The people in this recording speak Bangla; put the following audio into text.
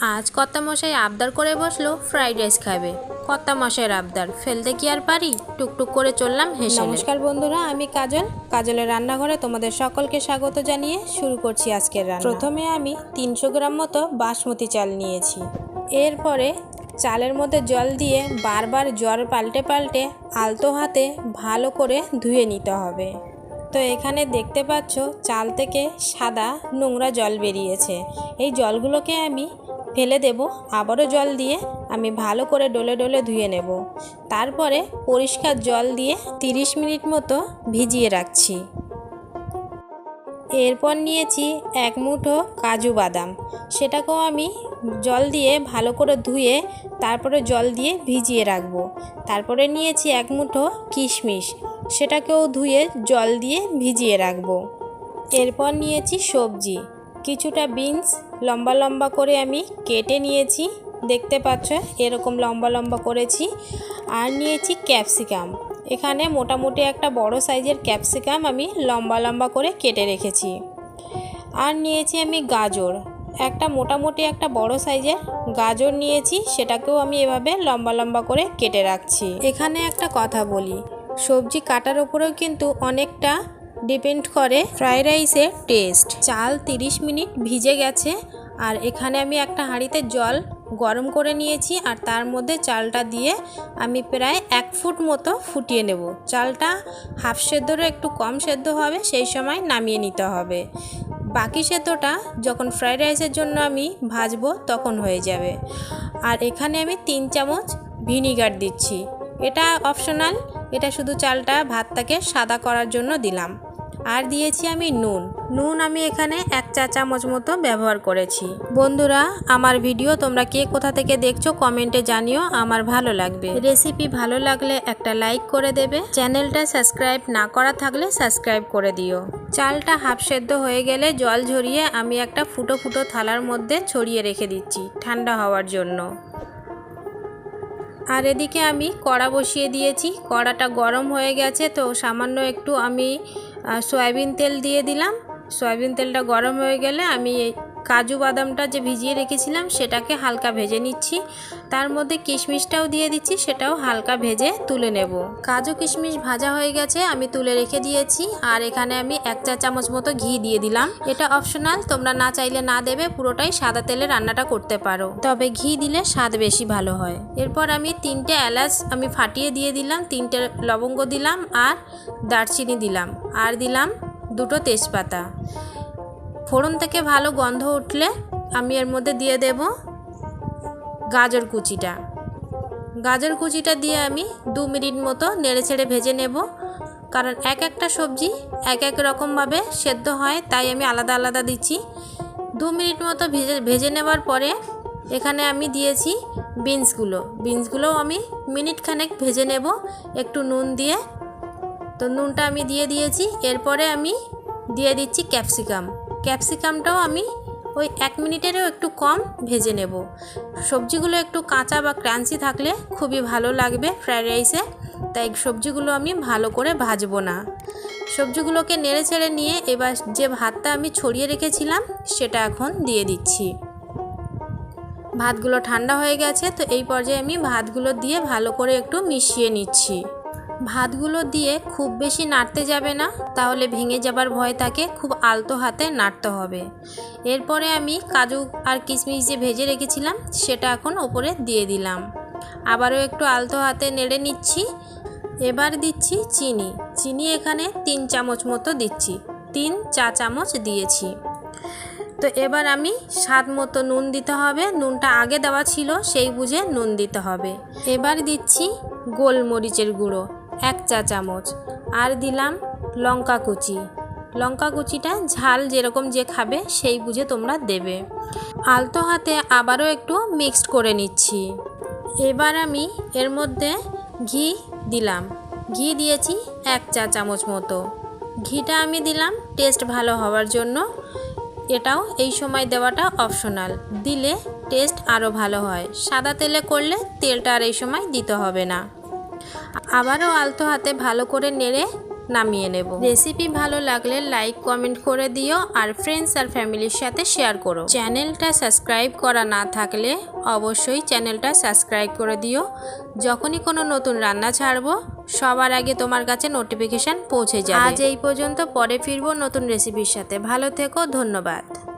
আজ কর্তা মশাই আবদার করে বসল, ফ্রাইড রাইস খাবে। কর্তা মশাইয়ের আবদার, ফেলতে কি আর পারি? টুকটুক করে চললাম হেসে নমস্কার বন্ধুরা, আমি কাজল। কাজলের রান্নাঘরে তোমাদের সকলকে স্বাগত জানিয়ে শুরু করছি আজকের রান্না। প্রথমে আমি তিনশো গ্রাম মতো বাসমতি চাল নিয়েছি। এরপরে চালের মধ্যে জল দিয়ে বারবার জল পাল্টে পাল্টে আলতো হাতে ভালো করে ধুয়ে নিতে হবে। তো এখানে দেখতে পাচ্ছ চাল থেকে সাদা নোংরা জল বেরিয়েছে। এই জলগুলোকে আমি ফেলে দেব, আবারও জল দিয়ে আমি ভালো করে ডলে ডলে ধুয়ে নেব। তারপরে পরিষ্কার জল দিয়ে 30 মিনিট মতো ভিজিয়ে রাখছি। এরপর নিয়েছি এক মুঠো কাজু বাদাম। সেটাকেও আমি জল দিয়ে ভালো করে ধুয়ে তারপরে জল দিয়ে ভিজিয়ে রাখব। তারপরে নিয়েছি এক মুঠো কিশমিশ। সেটাকেও ধুয়ে জল দিয়ে ভিজিয়ে রাখব। এরপর নিয়েছি সবজি। কিছুটা বিনস, লম্বা লম্বা করে আমি কেটে নিয়েছি। দেখতে পাচ্ছ, এরকম লম্বা লম্বা করেছি। আর নিয়েছি ক্যাপসিকাম। এখানে মোটামুটি একটা বড় সাইজের ক্যাপসিকাম আমি লম্বা লম্বা করে কেটে রেখেছি। আর নিয়েছি আমি গাজর। একটা মোটামুটি একটা বড় সাইজের গাজর নিয়েছি। সেটাকেও আমি এভাবে লম্বা লম্বা করে কেটে রাখছি। এখানে একটা কথা বলি। সবজি কাটার উপরেও কিন্তু অনেকটা ডিপেন্ড করে ফ্রাইড রাইসের টেস্ট চাল 30 মিনিট ভিজে গেছে, আর এখানে আমি একটা হাঁড়িতে জল গরম করে নিয়েছি, আর তার মধ্যে চালটা দিয়ে আমি প্রায় এক ফুট মতো ফুটিয়ে নেব। চালটা হাফ সেদ্ধরও একটু কম সেদ্ধ হবে, সেই সময় নামিয়ে নিতে হবে। বাকি সেদ্ধটা যখন ফ্রাইড রাইসের জন্য আমি ভাজবো, তখন হয়ে যাবে। আর এখানে আমি তিন চামচ ভিনিগার দিচ্ছি। এটা অপশনাল এটা শুধু চালটা ভাতটাকে সাদা করার জন্য দিলাম। আর দিয়েছি আমি নুন। নুন আমি এখানে এক চা চামচ মতো ব্যবহার করেছি। বন্ধুরা, আমার ভিডিও তোমরা কে কোথা থেকে দেখছ কমেন্টে জানিও, আমার ভালো লাগবে। রেসিপি ভালো লাগলে একটা লাইক করে দেবে। চ্যানেলটা সাবস্ক্রাইব না করা থাকলে সাবস্ক্রাইব করে দিও। চালটা হাফ সেদ্ধ হয়ে গেলে জল ঝরিয়ে আমি একটা ফুটো ফুটো থালার মধ্যে ছড়িয়ে রেখে দিচ্ছি ঠান্ডা হওয়ার জন্য। আর এদিকে আমি কড়া বসিয়ে দিয়েছি। কড়াটা গরম হয়ে গেছে তো সামান্য একটু আমি সয়াবিন তেল দিয়ে দিলাম। সয়াবিন তেলটা গরম হয়ে গেলে আমি কাজু বাদামটা যে ভিজিয়ে রেখেছিলাম সেটাকে হালকা ভেজে নিচ্ছি। তার মধ্যে কিশমিশটাও দিয়ে দিচ্ছি, সেটাও হালকা ভেজে তুলে নেব। কাজু কিশমিশ ভাজা হয়ে গেছে, আমি তুলে রেখে দিয়েছি। আর এখানে আমি এক চা চামচ মতো ঘি দিয়ে দিলাম। এটা অপশনাল, তোমরা না চাইলে না দেবে, পুরোটাই সাদা তেলে রান্নাটা করতে পারো। তবে ঘি দিলে স্বাদ বেশি ভালো হয়। এরপর আমি তিনটে এলাচ আমি ফাটিয়ে দিয়ে দিলাম, তিনটে লবঙ্গ দিলাম আর দারচিনি দিলাম। আর দিলাম দুটো তেজপাতা। ফোড়ন থেকে ভালো গন্ধ উঠলে আমি এর মধ্যে দিয়ে দেব গাজর কুচিটা। গাজর কুচিটা দিয়ে আমি দু মিনিট মতো নেড়ে ছেড়ে ভেজে নেব। কারণ এক একটা সবজি এক এক রকমভাবে সেদ্ধ হয়, তাই আমি আলাদা আলাদা দিচ্ছি। দু মিনিট মতো ভেজে ভেজে নেবার পরে এখানে আমি দিয়েছি বিনসগুলো। বিনসগুলোও আমি মিনিট খানেক ভেজে নেব একটু নুন দিয়ে। তো নুনটা আমি দিয়ে দিয়েছি। এরপরে আমি দিয়ে দিচ্ছি ক্যাপসিকাম। ক্যাপসিকামটাও আমি ওই এক মিনিটেরও একটু কম ভেজে নেব। সবজিগুলো একটু কাঁচা বা ক্রাঞ্চি থাকলে খুবই ভালো লাগবে ফ্রায়েড রাইসে, তাই সবজিগুলো আমি ভালো করে ভাজবো না। সবজিগুলোকে নেড়ে ছেড়ে নিয়ে এবার যে ভাতটা আমি ছড়িয়ে রেখেছিলাম, সেটা এখন দিয়ে দিচ্ছি। ভাতগুলো ঠান্ডা হয়ে গেছে, তো এই পর্যায়ে আমি ভাতগুলো দিয়ে ভালো করে একটু মিশিয়ে নিচ্ছি। ভাতগুলো দিয়ে খুব বেশি নাড়তে যাবে না, তাহলে ভেঙে যাবার ভয় থাকে খুব আলতো হাতে নাড়তে হবে। এরপরে আমি কাজু আর কিশমিশ যে ভেজে রেখেছিলাম, সেটা এখন ওপরে দিয়ে দিলাম। আবারও একটু আলতো হাতে নেড়ে নিচ্ছি। এবার দিচ্ছি চিনি। চিনি এখানে তিন চামচ মতো দিচ্ছি। তিন চা চামচ দিয়েছি। তো এবার আমি স্বাদ মতো নুন দিতে হবে। নুনটা আগে দেওয়া ছিল, সেই বুঝে নুন দিতে হবে। এবার দিচ্ছি গোলমরিচের গুঁড়ো। এক চা চামচ। আর দিলাম লঙ্কা কুচি। লঙ্কা কুচিটা ঝাল যেরকম যে খাবে সেই বুঝে তোমরা দেবে। আলতো হাতে আবারও একটু মিক্সড করে নিচ্ছি। এবার আমি এর মধ্যে ঘি দিলাম। ঘি দিয়েছি এক চা চামচ মতো। ঘিটা আমি দিলাম টেস্ট ভালো হওয়ার জন্য। এটাও এই সময় দেওয়াটা অপশনাল দিলে টেস্ট আরও ভালো হয়। সাদা তেলে করলে তেলটা আর এই সময় দিতে হবে না। আবারও আলতো হাতে ভালো করে নেড়ে নামিয়ে নেব। রেসিপি ভালো লাগলে লাইক, কমেন্ট করে দিও আর ফ্রেন্ডস আর ফ্যামিলির সাথে শেয়ার করো। চ্যানেলটা সাবস্ক্রাইব করা না থাকলে অবশ্যই চ্যানেলটা সাবস্ক্রাইব করে দিও। যখনই কোনো নতুন রান্না ছাড়বো, সবার আগে তোমার কাছে নোটিফিকেশান পৌঁছে যাবে। আজ এই পর্যন্ত, পরে ফিরবো নতুন রেসিপির সাথে। ভালো থেকো, ধন্যবাদ।